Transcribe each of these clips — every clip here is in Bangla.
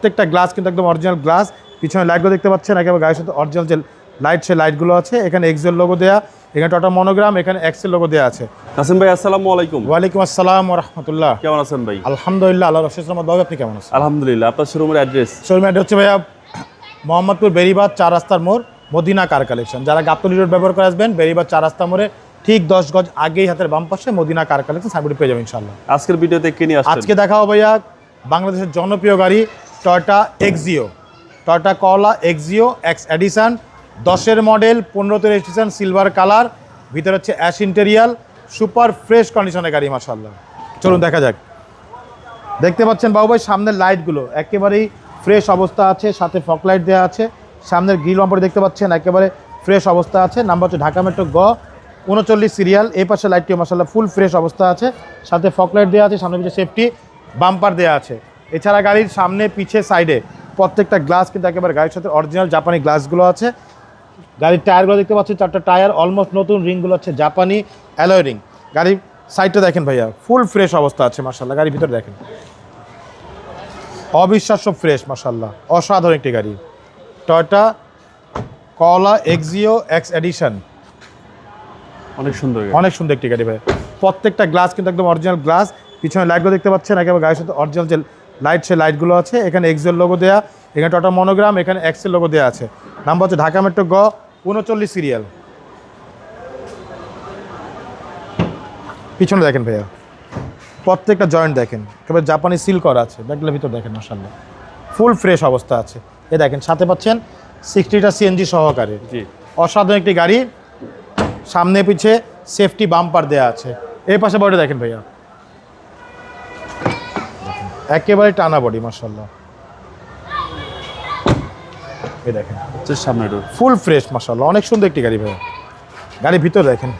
প্রত্যেকটা গ্লাস কিন্তু একদম অরিজিনাল গ্লাস। পিছনে লাইটগুলো দেখতে পাচ্ছেন একেবারে গাড়ির সাথে অরিজিনাল যে লাইট সেই লাইটগুলো আছে। এখানে এক্সেল লোগো দেওয়া এখানে টাটা মনোগ্রাম এখানে এক্সেল লোগো দেওয়া আছে। কাসিম ভাই আসসালামু আলাইকুম। ওয়ালাইকুম আসসালাম রহমতুল্লাহ। কেমন আছেন ভাই? আলহামদুলিল্লাহ আল্লাহ রশিদ রহমত। বাবু আপনি কেমন আছেন? আলহামদুলিল্লাহ আপনার শোরুমের অ্যাড্রেস শোরুম অ্যাড্রেস হচ্ছে ভাইয়া মোহাম্মদপুর বেরিবাদ চার রাস্তার মোড় মদিনা কার কালেকশন যারা গাবতলি রোড ব্যবহার করে আসবেন বেরিবাদ চার রাস্তা মোড়ে ঠিক দশ গজ আগেই হাতের বাম পাশে মদিনা কার কালেকশন সাইনবোর্ড পেয়ে যাবেন ইনশাল্লাহ আজকের ভিডিওতে কে নিয়ে আজকে দেখাও ভাইয়া বাংলাদেশের জনপ্রিয় গাড়ি Toyota Axio Toyota Corolla Axio X edition দশের মডেল পনেরোতে রেজিস্ট্রেশন সিলভার কালার ভিতরে হচ্ছে অ্যাশ ইন্টেরিয়াল সুপার ফ্রেশ কন্ডিশনের গাড়ি মাসাল্লাহ চলুন দেখা যাক। দেখতে পাচ্ছেন বাবু ভাই, সামনের লাইটগুলো একেবারেই ফ্রেশ অবস্থা আছে, সাথে ফক লাইট দেওয়া আছে। সামনের গ্রিল বাম্পার দেখতে পাচ্ছেন, একেবারে ফ্রেশ অবস্থা আছে। নাম্বার হচ্ছে ঢাকা মেট্রো গ উনচল্লিশ সিরিয়াল এই পাশে লাইটটিও মশাল্লাহ ফুল ফ্রেশ অবস্থা আছে। সাথে ফক লাইট দেওয়া আছে সামনে পিছিয়ে সেফটি বাম্পার দেওয়া আছে। এছাড়া গাড়ির সামনে পিছে সাইডে প্রত্যেকটা গ্লাস কিন্তু একেবারে গাড়ির সাথে অরিজিনাল জাপানি গ্লাসগুলো আছে। গাড়ির টায়ারগুলো দেখতে পাচ্ছি চারটা টায়ার অলমোস্ট নতুন রিংগুলো হচ্ছে জাপানি অ্যালয় রিং গাড়ির সাইডটা দেখেন ভাইয়া ফুল ফ্রেশ অবস্থা আছে মার্শাল্লাহ গাড়ির ভিতরে দেখেন। অবিশ্বাস্য ফ্রেশ মার্শাল্লাহ অসাধারণ একটি গাড়ি। টয়টা কলা এক্সিও এক্স এডিশন অনেক সুন্দর অনেক সুন্দর একটি গাড়ি ভাই প্রত্যেকটা গ্লাস কিন্তু একদম অরিজিনাল গ্লাস পিছনে লাইটগুলো দেখতে পাচ্ছেন একেবারে গাড়ির সাথে অরিজিনাল যে লাইট সে লাইটগুলো আছে এখানে এক্সেল লোগো দেওয়া এখানে টাটা মনোগ্রাম এখানে এক্সেল লোগো দেওয়া আছে। নাম্বার হচ্ছে ঢাকা মেট্রো গ উনচল্লিশ সিরিয়াল পিছনে দেখেন ভাইয়া। প্রত্যেকটা জয়েন্ট দেখেন একেবারে জাপানি সিল করা আছে ব্যাগগুলোর ভিতর দেখেন মাসাল্লাহ ফুল ফ্রেশ অবস্থা আছে। এ দেখেন সাথে পাচ্ছেন সিক্সটিটা সিএনজি সহকারে। জি। অসাধারণ একটি গাড়ি সামনে পিছে সেফটি বাম্পার দেয়া আছে। এই পাশে বডি দেখেন ভাইয়া। একেবারে টানা বডি মার্শাল্লাহ এই দেখেন। সামনে ফুল ফ্রেশ মার্শাল্লাহ অনেক সুন্দর একটি গাড়ি ভাইয়া গাড়ির ভিতরে দেখেন।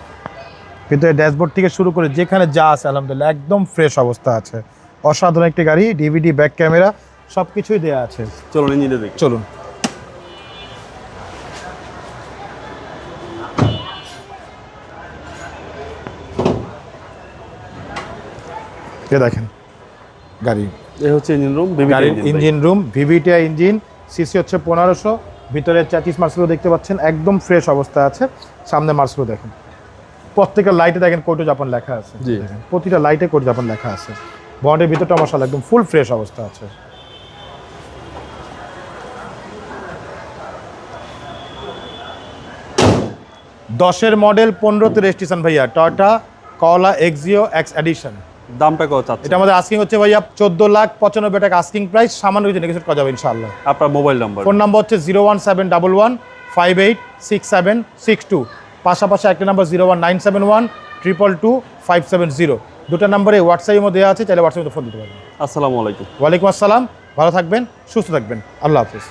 ভিতরে ড্যাশবোর্ড থেকে শুরু করে যেখানে যা আছে আলহামদুলিল্লাহ একদম ফ্রেশ অবস্থা আছে। অসাধারণ একটি গাড়ি ডিভিডি ব্যাক ক্যামেরা সব কিছুই দেওয়া আছে। চলুন ইঞ্জিনে দেখি। চলুন। দেখেন। গাড়ি। এই হচ্ছে ইঞ্জিন রুম গাড়ির engine room VVTI engine CC হচ্ছে পনেরোশো ভিতরে চ্যাটিস মার্সেলও দেখতে পাচ্ছেন একদম ফ্রেশ অবস্থা আছে। সামনে মার্সেলও দেখেন। প্রত্যেকটা লাইটে দেখেন কোটো জাপান লেখা আছে। প্রতিটা লাইটে কোটো জাপান লেখা আছে। বন্ডের ভিতরটা মশালা একদম ফুল ফ্রেশ অবস্থা আছে। দশের মডেল পনেরোতে রেজিস্ট্রেশন ভাইয়া টয়টা কলা এক্সিও এক্স এডিশন দামটা কত চাচ্ছে এটা আমাদের আস্কিং হচ্ছে ভাইয়া চোদ্দ লাখ পঁচানব্বই টাকা আস্কিং প্রাইস সামান্য কিছু নেগোসিয়েট করা যাবে ইনশাআল্লাহ। আপনার মোবাইল নাম্বার ফোন নাম্বার হচ্ছে zero one seven double one five eight six seven six two পাশাপাশি একটা number zero one nine seven one triple two five seven zero দুটো নাম্বারে হোয়াটসঅ্যাপের মধ্যে দেওয়া আছে চাইলে হোয়াটসঅ্যাপে ফোন দিতে পারবেন। আসসালামু আলাইকুম। ওয়ালাইকুম আসসালাম ভালো থাকবেন সুস্থ থাকবেন। আল্লাহ হাফিজ।